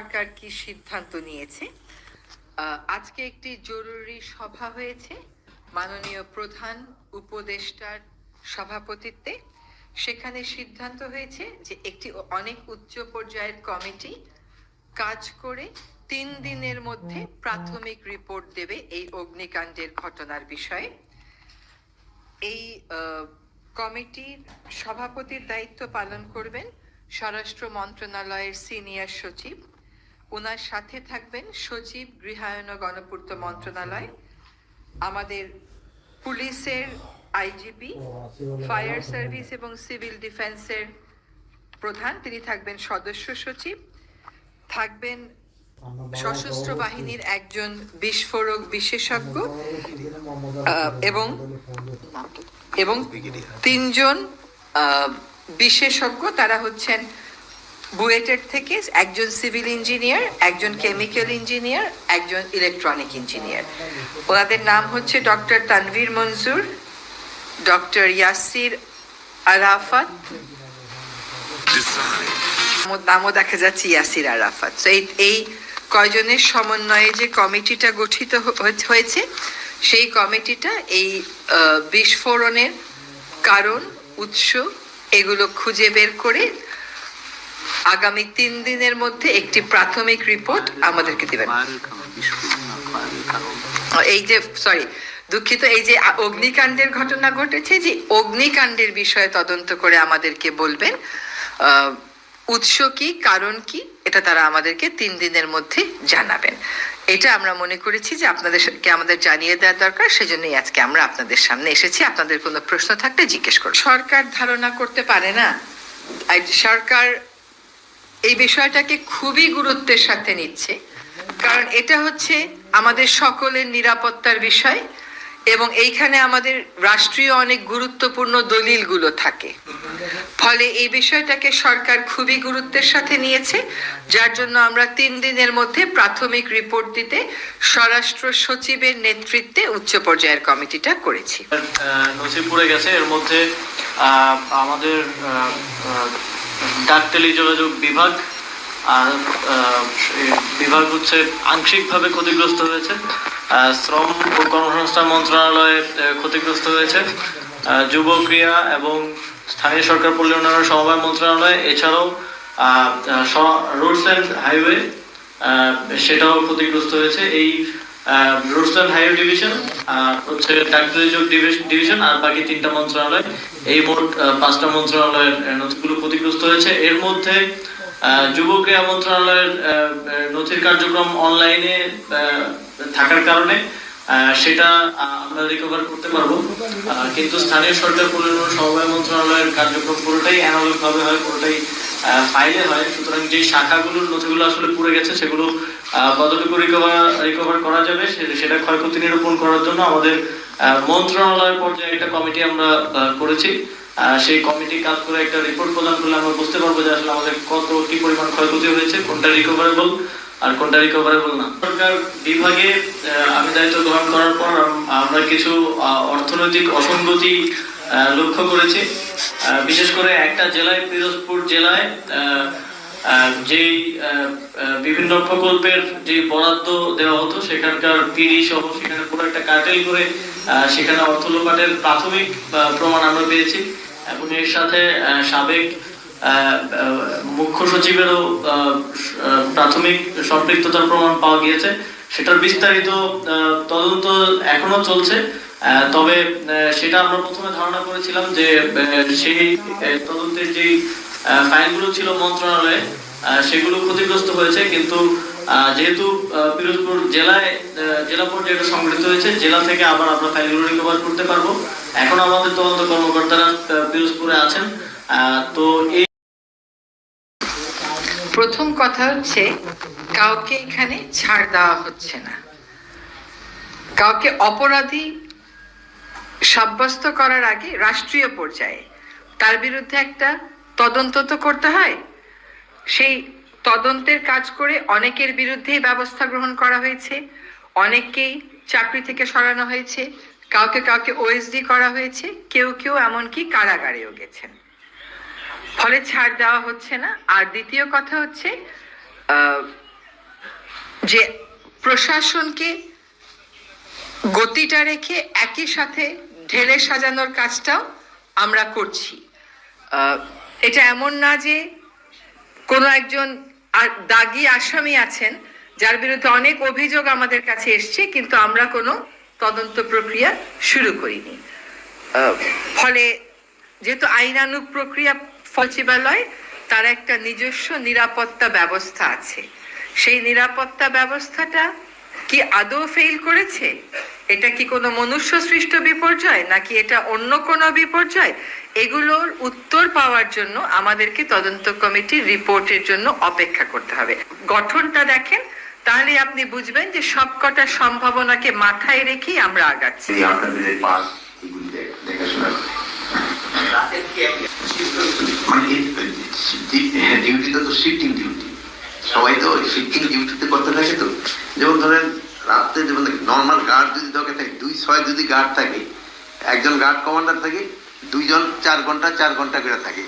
সরকার কি সিদ্ধান্ত নিয়েছে? আজকে একটি জরুরি সভা হয়েছে। মাননীয় প্রধান উপদেষ্টার সভাপতিত্বে। সেখানে সিদ্ধান্ত হয়েছে যে একটি অনেক উচ্চ পর্যায়ের কমিটি কাজ করে তিন দিনের মধ্যে প্রাথমিক রিপোর্ট দেবে এই অগ্নিকাণ্ডের ঘটনার বিষয়ে। এই কমিটির সভাপতির দায়িত্ব পালন করবেন স্বরাষ্ট্র মন্ত্রণালয়ের সিনিয়র সচিব ওনার সাথে থাকবেন সচিব গৃহায়ন গণপূর্ত মন্ত্রণালয় আমাদের পুলিশের আইজিপি ফায়ার সার্ভিস এবং সিভিল ডিফেন্সের প্রধান তিনি থাকবেন সদস্য সচিব। থাকবেন সশস্ত্র বাহিনীর একজন বিস্ফোরক বিশেষজ্ঞ এবং এবং তিনজন বিশেষজ্ঞ তারা হচ্ছেন বুয়েটের থেকে একজন সিভিল ইঞ্জিনিয়ার, একজন কেমিক্যাল ইঞ্জিনিয়ার, একজন ইলেকট্রনিক ইঞ্জিনিয়ার। ওনাদের নাম হচ্ছে ডক্টর তানভীর মনজুর ডক্টর ইয়াসির আরাফাত। নামও দেখা যাচ্ছে ইয়াসির আরাফাত। এই এই কয়জনের সমন্বয়ে যে কমিটিটা গঠিত হয়েছে, সেই কমিটিটা এই বিস্ফোরণের কারণ, উৎস, এগুলো খুঁজে বের করে আগামী তিন দিনের মধ্যে একটি প্রাথমিক রিপোর্ট আমাদেরকে দেবেন। এই যে সরি দুঃখিত, এই যে অগ্নিকাণ্ডের ঘটনা ঘটেছে, যে অগ্নিকাণ্ডের বিষয়ে তদন্ত করে আমাদেরকে বলবেন উৎস কি, কারণ কি, এটা তারা আমাদেরকে তিন দিনের মধ্যে জানাবেন। এটা আমরা মনে করেছি যে আপনাদেরকে আমাদের জানিয়ে দেওয়া দরকার, সেজন্যই আজকে আমরা আপনাদের সামনে এসেছি। আপনাদের কোনো প্রশ্ন থাকলে জিজ্ঞেস করুন। সরকার ধারণা করতে পারে না। সরকার এই বিষয়টাকে খুবই গুরুত্বের সাথে নিচ্ছে। কারণ এটা হচ্ছে আমাদের সকলের নিরাপত্তার বিষয় এবং এইখানে আমাদের রাষ্ট্রীয় অনেক গুরুত্বপূর্ণ দলিলগুলো থাকে। ফলে এই বিষয়টাকে সরকার খুবই গুরুত্বের সাথে নিয়েছে, যার জন্য আমরা তিন দিনের মধ্যে প্রাথমিক রিপোর্ট দিতে স্বরাষ্ট্র সচিবের নেতৃত্বে উচ্চ পর্যায়ের কমিটিটা করেছি। নসিবপুরে গেছে। এর মধ্যে আমাদের ডাক টেলিযোগাযোগ বিভাগ আর বিভাগ হচ্ছে আংশিকভাবে ক্ষতিগ্রস্ত হয়েছে। শ্রম ও কর্মসংস্থান মন্ত্রণালয়ে ক্ষতিগ্রস্ত হয়েছে। যুব ক্রিয়া এবং স্থানীয় সরকার পল্লী সমবায় মন্ত্রণালয়, এছাড়াও রোডস অ্যান্ড হাইওয়ে সেটাও ক্ষতিগ্রস্ত হয়েছে। এই অ্যান্ড হাইওয়ে ডিভিশন হচ্ছে ডাক্তারি যোগ ডিভিশন আর বাকি তিনটা মন্ত্রণালয়। এই মোট পাঁচটা মন্ত্রণালয়ের নথিগুলো ক্ষতিগ্রস্ত হয়েছে। এর মধ্যে যুব ক্রীড়া মন্ত্রণালয়ের নথির কার্যক্রম অনলাইনে থাকার কারণে সেটা আমরা রিকভার করতে পারব। কিন্তু স্থানীয় সরকার সমবায় মন্ত্রণালয়ের কার্যক্রম পুরোটাই অ্যানালগ ভাবে হয়, পুরোটাই ফাইলে হয়। সুতরাং যে শাখাগুলোর নথিগুলো আসলে পুড়ে গেছে, সেগুলো কতটুকু রিকভার করা যাবে সেটা ক্ষয়ক্ষতি নিরূপণ করার জন্য আমাদের মন্ত্রণালয় পর্যায়ে একটা কমিটি আমরা করেছি। সেই কমিটি কাজ করে একটা রিপোর্ট প্রদান করলে আমরা বুঝতে পারব যে আসলে আমাদের কত, কি পরিমাণ ক্ষয়ক্ষতি হয়েছে, কোনটা রিকভারেবল আর কোনটা রিকভারেবল না। সরকার বিভাগে আমি দায়িত্ব গ্রহণ করার পর আমরা কিছু অর্থনৈতিক অসঙ্গতি লক্ষ্য করেছি। বিশেষ করে একটা জেলায়, পিরোজপুর জেলায় যেই বিভিন্ন প্রকল্পের যে বরাদ্দ দেওয়া হতো, সেখানকার পিডি সহ সেখানে পুরো একটা কার্টেল করে সেখানে অর্থ লোপাটের প্রাথমিক প্রমাণ আমরা পেয়েছি। এবং এর সাথে সাবেক মুখ্য সচিবেরও প্রাথমিক সম্পৃক্ততার প্রমাণ পাওয়া গিয়েছে। সেটার বিস্তারিত তদন্ত এখনও চলছে। তবে সেটা আমরা প্রথমে ধারণা করেছিলাম যে সেই তদন্তের যেই ফাইলগুলো ছিল মন্ত্রণালয়ে। সেগুলো ক্ষতিগ্রস্ত হয়েছে, কিন্তু যেহেতু পিরোজপুর জেলায় জেলা পর্যায়ে এটা সংগঠিত হয়েছে, জেলা থেকে আবার আমরা ফাইলগুলো রিকভার করতে পারব। এখন আমাদের তদন্ত কর্মকর্তারা পিরোজপুরে আছেন। তো এই প্রথম কথা হচ্ছে, কাউকে এখানে ছাড় দেওয়া হচ্ছে না। কাউকে অপরাধী সাব্যস্ত করার আগে রাষ্ট্রীয় পর্যায়ে, তার বিরুদ্ধে একটা তদন্ত তো করতে হয়। সেই তদন্তের কাজ করে অনেকের বিরুদ্ধেই ব্যবস্থা গ্রহণ করা হয়েছে। অনেককেই চাকরি থেকে সরানো হয়েছে। কাউকে কাউকে ওএসডি করা হয়েছে। কেউ কেউ এমনকি কারাগারেও গেছেন। ফলে ছাড় দেওয়া হচ্ছে না। আর দ্বিতীয় কথা হচ্ছে যে প্রশাসনকে গতিটা রেখে একই সাথে ঢেলে সাজানোর কাজটাও আমরা করছি। এটা এমন না যে কোনো একজন দাগি আসামি আছেন, যার বিরুদ্ধে অনেক অভিযোগ আমাদের কাছে এসছে, কিন্তু আমরা কোনো তদন্ত প্রক্রিয়া শুরু করিনি। ফলে যেহেতু আইনানুগ প্রক্রিয়া সচিবালয় তার একটা নিজস্ব নিরাপত্তা ব্যবস্থা আছে। সেই নিরাপত্তা ব্যবস্থাটা কি আদৌ ফেল করেছে? এটা কি কোনো মনুষ্য সৃষ্ট বিপর্যয়, নাকি এটা অন্য কোনো বিপর্যয়? এগুলোর উত্তর পাওয়ার জন্য আমাদেরকে তদন্ত কমিটির রিপোর্টের জন্য অপেক্ষা করতে হবে। গঠনটা দেখেন, তাহলে আপনি বুঝবেন যে সবকটা সম্ভাবনাকে মাথায় রেখেই আমরা আগাচ্ছি। করে। মানে ডিউটিটা তো শিফটিং ডিউটি সবাই তো শিফটিং ডিউটিতে করতে থাকে তো। যেমন ধরেন রাত্রে যেমন নর্মাল গার্ড যদি দরকার থাকে, দুই ছয় যদি গার্ড থাকে, একজন গার্ড কমান্ডার থাকে, দুইজন চার ঘণ্টা চার ঘণ্টা করে থাকে।